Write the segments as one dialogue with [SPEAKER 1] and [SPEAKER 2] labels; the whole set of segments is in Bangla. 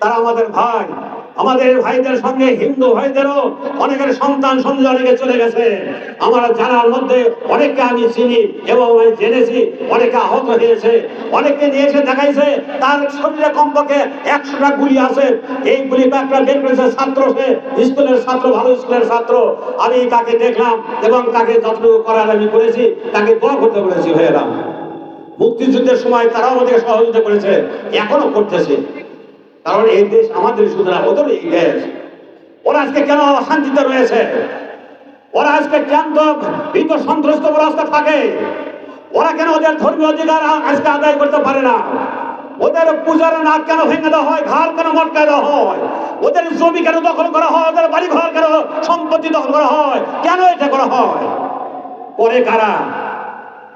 [SPEAKER 1] তারা আমাদের ভাই। আমাদের ভাইদের সঙ্গে হিন্দু ভাইদেরও অনেকের সন্তান সন্তান অনেকে চলে গেছে। আমার জানার মধ্যে অনেককে আমি চিনি এবং আমি জেনেছি, অনেকে আহত হয়েছে, অনেককে নিয়ে এসে দেখাইছে। তার শরীরে কমপক্ষে একশোটা গুলি আছে। এই গুলি একটা বের করেছে ছাত্র সে, স্কুলের ছাত্র, ভালো স্কুলের ছাত্র। আমি তাকে দেখলাম এবং তাকে যতটুকু করার আমি করেছি, তাকে দোয়া করতে বলেছি, ভাইয়েরা। মুক্তিযুদ্ধের সময় তারাও আমাদেরকে সহযোগিতা করেছে, এখনও করতেছে। কারণ এই দেশ আমাদের না ওদের এই দেশ ওরা আজকে কেন অশান্তিতে রয়েছে? ওরা আজকে কেন তো ভীত, সন্ত্রস্ত রাস্তা থাকে। ওরা কেন ওদের ধর্মীয় অধিকার আজকে আদায় করতে পারে না? ওদের পূজার নাক কেন ভেঙে দেওয়া হয়? ঘর কেন মটকায় দেওয়া হয়? ওদের জমি কেন দখল করা হয়? ওদের বাড়ি ঘর কেন সম্পত্তি দখল করা হয়? কেন এটা করা হয়? পরে কারা?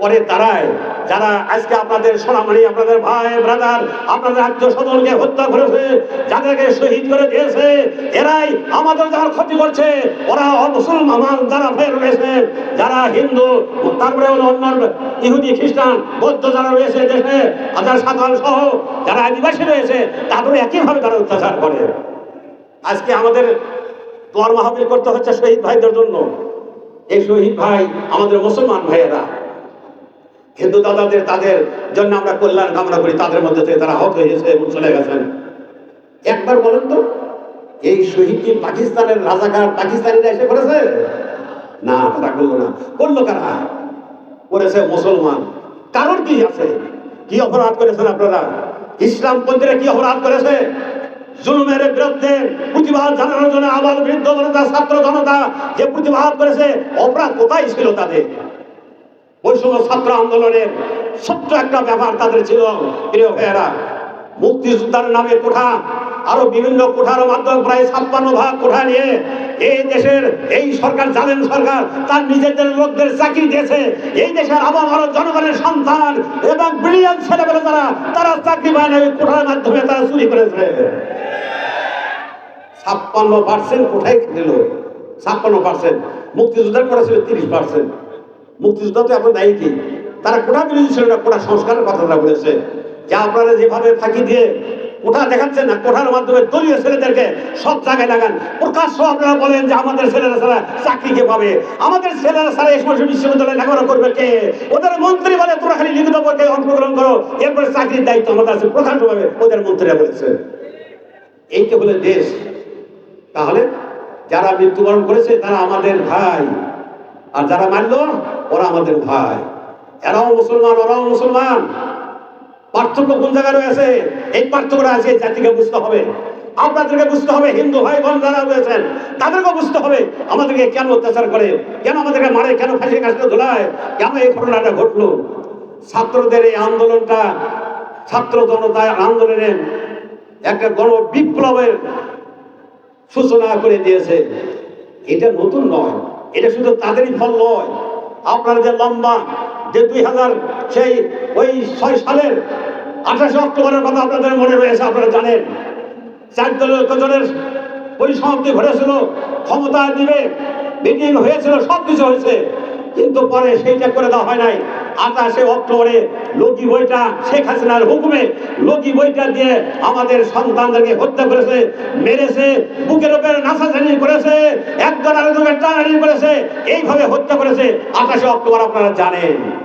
[SPEAKER 1] পরে তারাই, যারা আজকে আপনাদের সোনামণি, আপনাদের ভাই ব্রাদার আপনাদের আত্মীয় স্বজনকে হত্যা করেছে, যাদেরকে শহীদ করে দিয়েছে, এরাই আমাদের যারা ক্ষতি করছে, ওরা অমুসলমান যারা ফের রয়েছে যারা হিন্দু, তারপরে অন্য ইহুদি, খ্রিস্টান, বৌদ্ধ যারা রয়েছে দেশে হাজার সাধারণ সহ যারা আদিবাসী রয়েছে তাদের একইভাবে তারা অত্যাচার করে। আজকে আমাদের দোয়ার মাহবিল করতে হচ্ছে শহীদ ভাইদের জন্য। এই শহীদ ভাই আমাদের মুসলমান ভাইয়েরা হিন্দু দাদাদের, তাদের জন্য আমরা কল্যাণ কামনা করি, তাদের মধ্যে থেকে তারা হত হয়েছে এবং চলে গেছেন। একবার বলেন তো, এই শহীদ কি পাকিস্তানের রাজাকার পাকিস্তানিরা এসে করেছে? না, তারা করল না। করল কারা? করেছে মুসলমান। কারণ কি আছে? কি অপরাধ করেছেন আপনারা? ইসলাম পন্থীরা কি অপরাধ করেছে? জুলুমের বিরুদ্ধে প্রতিবাদ জানানোর জন্য আবার বৃদ্ধ জনতা, ছাত্র জনতা যে প্রতিবাদ করেছে, অপরাধ কোথায় ছিল তাদের? ওই সময় ছাত্র আন্দোলনের ছোট্ট একটা ব্যাপার তাদের ছিল। প্রিয় ভাইয়েরা, মুক্তিযোদ্ধার নামে কোঠা, আরও বিভিন্ন কোঠার মাধ্যমে প্রায় ছাপ্পান্ন ভাগ কোঠা নিয়ে এই দেশের, এই সরকার, জানেন সরকার, তার নিজেদের লোকদের চাকরি দিয়েছে। এই দেশের আবার আরও জনগণের সন্তান এবং ব্রিলিয়ান ছেলেবেলে যারা, তারা চাকরি পায় না কোঠার মাধ্যমে তারা চুরি করেছে। ছাপ্পান্ন পার্সেন্ট কোথায় দিল ছাপ্পান্ন পার্সেন্ট মুক্তিযোদ্ধার করেছিল তিরিশ পার্সেন্ট মুক্তিযোদ্ধা তো এখন দায়ী তারা কোটা বিরোধী ছিল না, কোটা সংস্কারের কথাটা বলেছে। যে আপনারা যেভাবে ফাঁকি দিয়ে কোঠা দেখাচ্ছেন না কোঠার মাধ্যমে দলীয় ছেলেদেরকে সব জায়গায় লাগান। প্রকাশ্য আপনারা বলেন যে আমাদের ছেলেরা ছাড়া চাকরি কে পাবে? আমাদের ছেলেরা ছাড়া এই সমস্ত বিশ্ববিদ্যালয়ে লেখাপড়া করবে কে? ওদের মন্ত্রী বলে তোরা খালি লিখিত পরীক্ষায় অংশগ্রহণ করো, এরপরে চাকরির দায়িত্ব আমাদের আছে প্রধানভাবে ওদের মন্ত্রীরা বলেছে। এইটা হলে দেশ। তাহলে যারা মৃত্যুবরণ করেছে, তারা আমাদের ভাই। আর যারা মারলো ওরা আমাদের ভাই। এরাও মুসলমান, ওরাও মুসলমান। পার্থক্য কোন জায়গায় রয়েছে? এই পার্থক্যটা আছে জাতিকে বুঝতে হবে। আপনাদেরকে বুঝতে হবে, হিন্দু ভাই বোন যারা রয়েছেন তাদেরকে বুঝতে হবে, আমাদেরকে কেন অত্যাচার করে? কেন আমাদেরকে মারে? কেন ফাঁসি কাজটা ধুলায়? কেন এই ঘটনাটা ঘটলো? ছাত্রদের এই আন্দোলনটা, ছাত্র জনতা আন্দোলনে একটা গণ বিপ্লবের সূচনা করে দিয়েছে। এটা নতুন নয়। এটা শুধু তাদেরই ফল নয়। আপনার যে লম্বা, যে দুই হাজার সেই ওই ছয় সালের আঠাশে অক্টোবরের কথা আপনাদের মনে রয়েছে, আপনারা জানেন। চার দলের কজনের পরিসমাপ্তি ঘটেছিল ক্ষমতা দিবে মিটিং হয়েছিল সব কিছু হয়েছে, কিন্তু পরে সেইটা করে দেওয়া হয় নাই। আঠাশে অক্টোবরে লগি বইটা শেখ হাসিনার হুকুমে লগি বইটা দিয়ে আমাদের সন্তানদেরকে হত্যা করেছে, মেরেছে, বুকের উপরে নাচাচানি করেছে একজন আরেকজনকে টানাটানি করেছে, এইভাবে হত্যা করেছে। আকাশে অক্টোবর আপনারা জানেন।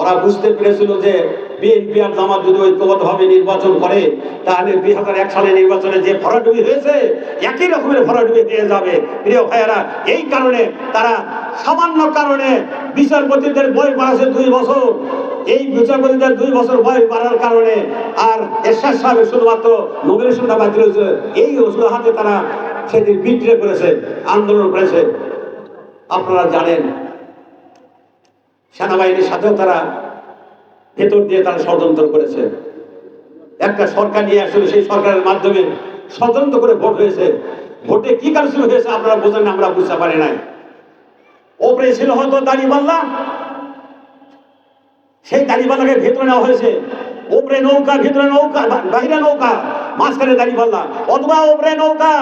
[SPEAKER 1] ওরা বুঝতে পেরেছিল যে বিএনপি আর জামাত যদি ঐক্যবদ্ধভাবে নির্বাচন করে, তাহলে দুই হাজার এক সালে নির্বাচনে যে ভরাডুবি হয়েছে, একই রকমের ভরাডুবি দিয়ে যাবে। প্রিয় ভাইয়েরা, এই কারণে তারা সামান্য কারণে বিচারপতিদের বয়স বাড়াছে দুই বছর। এই বিচারপতিদের দুই বছর বয়স বাড়ার কারণে আর এরশাদ সাহেবের শুধুমাত্র নমিনেশনটা বাতিল হয়েছে। এই হাতে তারা সেদিন বিক্রি করেছে, আন্দোলন করেছে। আপনারা জানেন সেনাবাহিনীর সাথেও তারা ভেতর দিয়ে তারা ষড়যন্ত্র করেছে। একটা সরকার নিয়ে আসলে সেই সরকারের মাধ্যমে ষড়যন্ত্র করে ভোট হয়েছে। ভোটে কি কারণ শুরু হয়েছে আপনারা বোঝেন না, আমরা বুঝতে পারি নাই। ওপরে ছিল হয়তো দাড়িপাল্লা। সেই দাড়িপাল্লাকে ভেতরে নেওয়া হয়েছে। ওপরে নৌকা ভিতরে নৌকা বাহিরে নৌকা মাঝখানে দাড়িপাল্লা। অথবা ওপরে নৌকা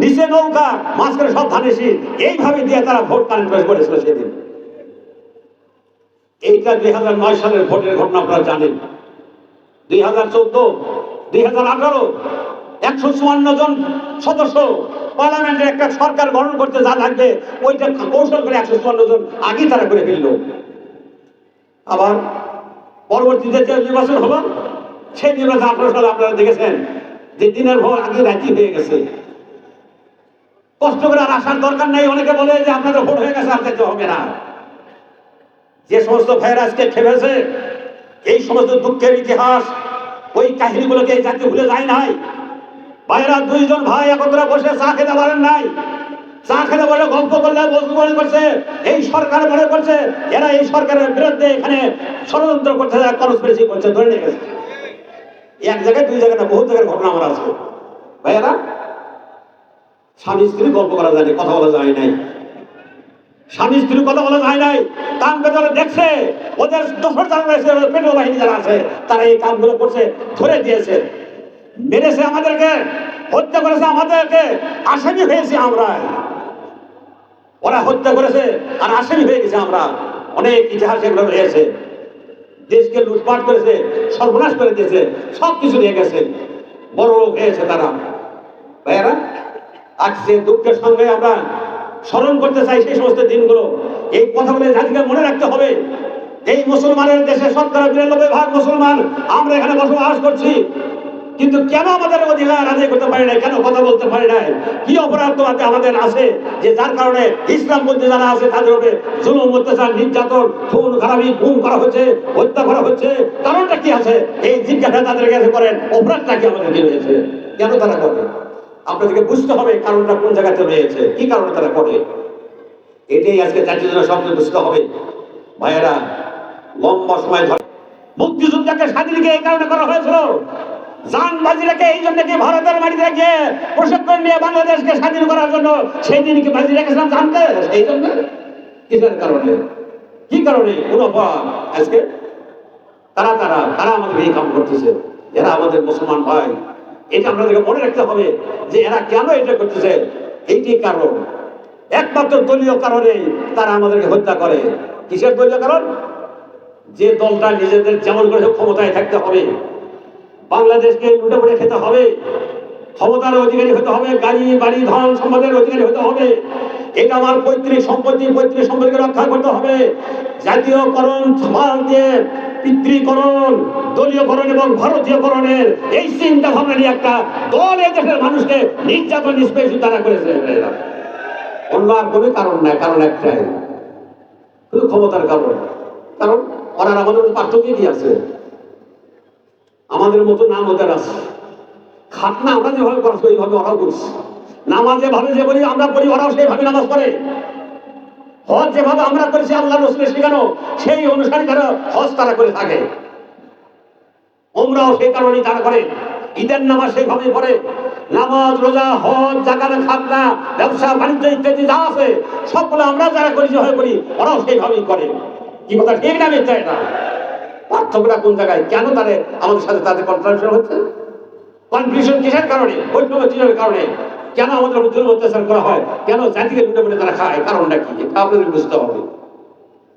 [SPEAKER 1] নিচে নৌকা মাঝখানে সব শীত এইভাবে দিয়ে তারা ভোট কালেক্ট করেছিল সেদিন। এইটা দুই হাজার নয় সালের ভোটের ঘটনা আপনারা জানেন। দুই হাজার চোদ্দ, দুই হাজার আঠারো, একশো চুয়ান্ন জন সদস্য পার্লামেন্টের একটা সরকার গঠন করতে যা লাগবে, ওইটা কৌশল করে একশো চুয়ান্ন জন আগেই তারা করে ফেলল। আবার পরবর্তীতে যে নির্বাচন হলো, সেই নির্বাচন আঠারো সালে আপনারা দেখেছেন যে দিনের ভোর আগে রাতি হয়ে গেছে। কষ্ট করে আর আসার দরকার নাই, অনেকে বলে যে আপনাদের ভোট হয়ে গেছে, আর যেতে হবে না। যে সমস্ত ভাইয়ের আজকে খেপেছে এই সমস্ত দুঃখের ইতিহাস ওই কাহিনীগুলোকে জাতি ভুলে যায় নাই। ভাইয়েরা দুইজন ভাই একত্রে বসে চা খেতে পারেন নাই। চা খেতে বলে গল্প করলে বস্তু মনে করছে এই সরকার মনে করছে এরা এই সরকারের বিরুদ্ধে এখানে ষড়যন্ত্র করতে কনস্পিরেসি করছে ধরে নিয়ে গেছে। এক জায়গায় দুই জায়গায় বহু জায়গায় ঘটনা আমার আছে। ভাইয়েরা স্বামী স্ত্রী গল্প করা যায় না, কথা বলা যায় নাই। স্বামী স্ত্রী কথা বলা যায় নাই। কাম যারা দেখছে, ওদের দোষর যারা রয়েছে পেট্রোল বাহিনী যারা আছে, তারা এই কামগুলো করছে, ধরে দিয়েছে। মেরেছে আমাদেরকে, হত্যা করেছে আমাদেরকে, আসামি হয়েছে আমরা। ওরা হত্যা করেছে আর আসামি হয়ে গেছে আমরা। অনেক ইতিহাস এগুলো রয়েছে। দেশকে লুটপাট করেছে, সর্বনাশ করে দিয়েছে সব কিছু নিয়ে গেছে। বড় হয়েছে তারা। ভাইয়েরা আজকে দুঃখের সঙ্গে আমরা স্মরণ করতে চাই সেই সমস্ত দিনগুলো। এই কথাগুলো জাতিকে মনে রাখতে হবে, এই মুসলমানের দেশে শতকরা বিরানব্বই ভাগ মুসলমান, আমরা এখানে বসবাস করছি। কিন্তু কেন আমাদের অধিকার আদায় করতে পারি না কেন কথা বলতে পারি না কি অপরাধ তোমাকে আমাদের আছে যে যার কারণে ইসলাম বলতে যারা আছে তাদের উপরে জুলুম, অত্যাচার, নির্যাতন, খুন, খারাপি গুম করা হচ্ছে, হত্যা করা হচ্ছে। কারণটা কি আছে? এই জিজ্ঞাসা তাদের কাছে করেন, অপরাধটা কি আমাদের রয়েছে? কেন তারা করে? আপনাদেরকে বুঝতে হবে কারণটা কোন জায়গাতে রয়েছে কি কারণে তারা করে। এটাই আজকে জাতীয় জন্য সবচেয়ে বুঝতে হবে। ভাইয়েরা, লম্বা সময় ধরে মুক্তিযুদ্ধকে স্বাধীনকে এই কারণে করা হয়েছিল। রেখে এই জন্য কি ভারতের মাটিতে গিয়ে প্রশিক্ষণ নিয়ে বাংলাদেশকে স্বাধীন করার জন্য সেই কি বাজি রেখেছিলাম জানতে? সেই জন্য? কিসের কারণে? কি কারণে? কোন আজকে তারা তারা তারা আমাদের এই কাম করতেছে। এরা আমাদের মুসলমান ভাই। এটা আপনাদেরকে মনে রাখতে হবে যে এরা কেন এটা করতেছে? এইটি কারণ। একমাত্র দলীয় কারণে তারা আমাদেরকে হত্যা করে। কিসের দলীয় কারণ? যে দলটা নিজেদের যেমন করে ক্ষমতায় থাকতে হবে, বাংলাদেশকে লুটে পুটে খেতে হবে, ক্ষমতার অধিকারী হতে হবে, গাড়ি, বাড়ি, ধন সম্পদের অধিকারী হতে হবে, এটা আমার পৈতৃক সম্পত্তি, পৈতৃক সম্পত্তিকে রক্ষা করতে হবে। জাতীয়করণ সমাজ দিয়ে পিতৃকরণ দলীয়করণ এবং ভারতীয়করণের এই চিন্তা ভাবনা নিয়ে একটা দল এই দেশের মানুষকে নির্যাতন নিষ্পেষি তারা করেছে। অন্য আর কোনো কারণ নাই, কারণ একটাই। শুধু ক্ষমতার কারণ। কারণ ওরা আমাদের পার্থক্য কি আছে? আমাদের মতো নাম ওদের আছে। খাতনা আমরা যেভাবে করাচ্ছি ওইভাবে ওরাও করছি। নামাজ যেভাবে যে বলি আমরা পড়ি ওরাও সেইভাবে নামাজ পড়ে। হজ যেভাবে আমরা করেছি আল্লাহ রসুলের শেখানো সেই অনুসারে তারা হজ তারা করে থাকে? ওমরাও সেই কারণেই তারা করে। ঈদের নামাজ সেইভাবে পড়ে। নামাজ, রোজা, হজ, জাকাত, খাতনা, ব্যবসা, বাণিজ্য ইত্যাদি যা আছে, সবগুলো আমরা যারা করি, যেভাবে করি, ওরাও সেইভাবেই করে। কি কথা, ঠিক না মিথ্যা এটা? পার্থক্যটা কোন জায়গায়? কেন তাদের, আমাদের সাথে তাদের কনফারেন্স হচ্ছে? কনফিউশন কিসের কারণে? বৈষম্য কারণে? কেন আমাদের উপর জুলুম অত্যাচার করা হয়? কেন জাতিকে লুটে পুটে তারা খায়? কারণটা কি? আপনাদের বুঝতে হবে।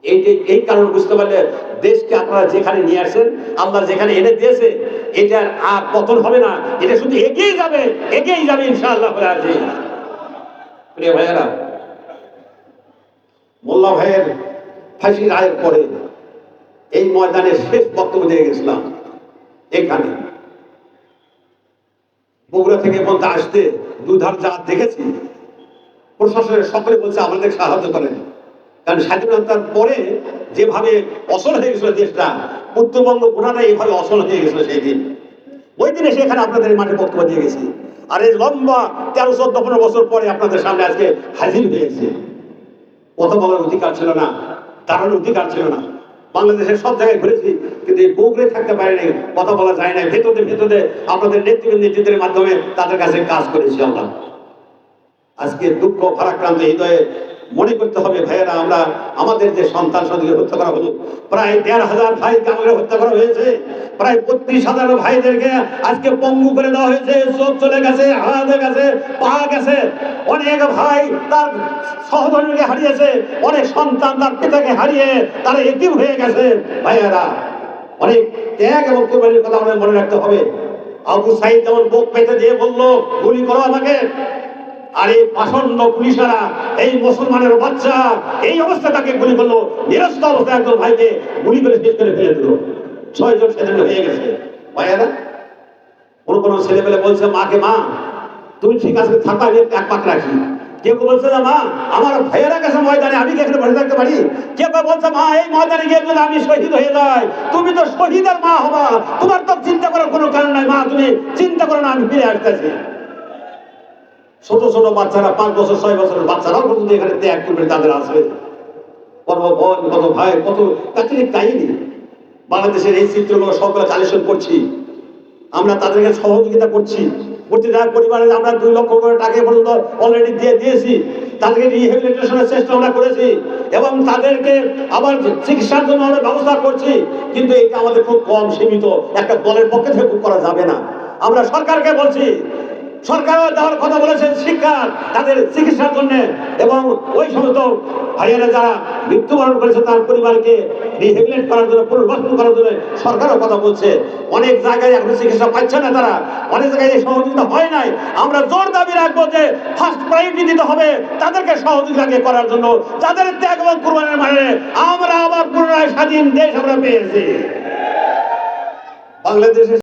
[SPEAKER 1] এই যে, এই কারণ বুঝতে পারলে দেশকে আপনারা যেখানে নিয়ে আসেন, আল্লাহ যেখানে এনে দিয়েছে এটা আর পতন হবে না। এটা শুধু এগিয়ে যাবে এগিয়ে যাবে ইনশাআল্লাহ প্রিয় ভাইয়েরা, মোল্লা ভাইয়ের ফাঁসি রায়ের পরে এই ময়দানে শেষ বক্তব্য দিয়ে গেছিলাম। এখানে। বগুড়া থেকে বলতে আসতে দুধার যা দেখেছি। প্রশাসনের সকলে বলছে, আমাদের সাহায্য করেন। কারণ স্বাধীনতার পরে যেভাবে অসল হয়ে গেছিল দেশটা, উত্তরবঙ্গ গোটাটা এইভাবে অসল হয়ে গেছিল সেই দিন। ওই দিনে সেখানে আপনাদের মাঠে বক্তব্য দিয়ে গেছি। আর এই লম্বা তেরো, চোদ্দ, পনেরো বছর পরে আপনাদের সামনে আজকে হাজির হয়েছে কথা বলার অধিকার ছিল না, দাঁড়ানোর অধিকার ছিল না। বাংলাদেশের সব জায়গায় ঘুরেছি, কিন্তু এই বগুড়ে থাকতে পারেনি কথা বলা যায় না ভেতরে ভেতরে আপনাদের নেতৃবৃন্দ নেতৃত্বের মাধ্যমে তাদের কাছে কাজ করেছি আমরা। আজকে দুঃখ, ভারাক্রান্ত হৃদয়ে মনে করতে হবে, ভাইয়েরা, আমরা আমাদের যে সন্তান সন্তানকে হত্যা করা হলো, প্রায় দেড় হাজার ভাইকে আমাদের হত্যা করা হয়েছে, প্রায় বত্রিশ হাজার ভাইদেরকে আজকে পঙ্গু করে দেওয়া হয়েছে, চোখ চলে গেছে, হাত গেছে, পা গেছে। অনেক ভাই তার সহধর্মীকে হারিয়েছে, অনেক সন্তান তার পিতাকে হারিয়ে তারা এতিম হয়ে গেছে। ভাইয়েরা, অনেক ত্যাগ এবং কোরবানির কথা আমাদের মনে রাখতে হবে। আবু সাইদ যেমন বুক পেতে দিয়ে বলল, গুলি করো আমাকে। আর এই পাষণ্ড পুলিশেরা, এই মুসলমানের বাচ্চা, এই অবস্থা তাকে গুলি করল। নিরস্ত অবস্থায় একজন ভাইকে গুলি করে শেষ করে ফেলে দিল। ছয় জন সেদিন হয়ে গেছে। ভাইয়ারা কোন কোন ছেলে পেলে বলছে, মাকে মা তুমি ঠিক আছে থাকা আমি এক পাক রাখি। কেউ বলছে, না, মা, আমার ভাইয়েরা কাছে ময়দানে, আমি এখানে বসে থাকতে পারি? কেউ বলছে, মা, এই ময়দানে গিয়ে যদি আমি শহীদ হয়ে যাই, তুমি তো শহীদের মা হবা। তোমার তো চিন্তা করার কোনো কারণ নাই, মা, তুমি চিন্তা করো না, আমি ফিরে আসতেছি। ছোট ছোট বাচ্চারা, পাঁচ বছর, ছয় বছরের বাচ্চারাও পর্যন্ত এখানে ত্যাগ করবে, তাদের আসবে। কত বোন কত ভাই, কত কাছে কাহিনী। বাংলাদেশের এই চিত্রগুলো সবগুলো চালিশন করছি। আমরা তাদেরকে সহযোগিতা করছি। করতে পরিবারে আমরা দুই লক্ষ করে টাকা পর্যন্ত অলরেডি দিয়ে দিয়েছি। তাদেরকে রিহেবিলিটেশনের চেষ্টা আমরা করেছি। এবং তাদেরকে আবার চিকিৎসার জন্য আমরা ব্যবস্থা করছি। কিন্তু এটা আমাদের খুব কম সীমিত। একটা দলের পক্ষে থেকে করা যাবে না। আমরা সরকারকে বলছি সরকারও দেওয়ার কথা বলেছেন শিক্ষা তাদের চিকিৎসার জন্য। এবং ওই সমস্ত ভাইয়েরা যারা মৃত্যুবরণ করেছে, তার পরিবারকে রিহেবিলেট করার জন্য, পুনর্বাসন করার জন্য সরকারও কথা বলছে। অনেক জায়গায় এখন চিকিৎসা পাচ্ছে না তারা। অনেক জায়গায় এই সহযোগিতা হয় নাই। আমরা জোর দাবি রাখব যে ফার্স্ট প্রায়োরিটি দিতে হবে তাদেরকে সহযোগিতা করার জন্য। যাদের ত্যাগ এবং কুরবানের মানে আমরা আবার পুনরায় স্বাধীন দেশ আমরা পেয়েছি। বাংলাদেশের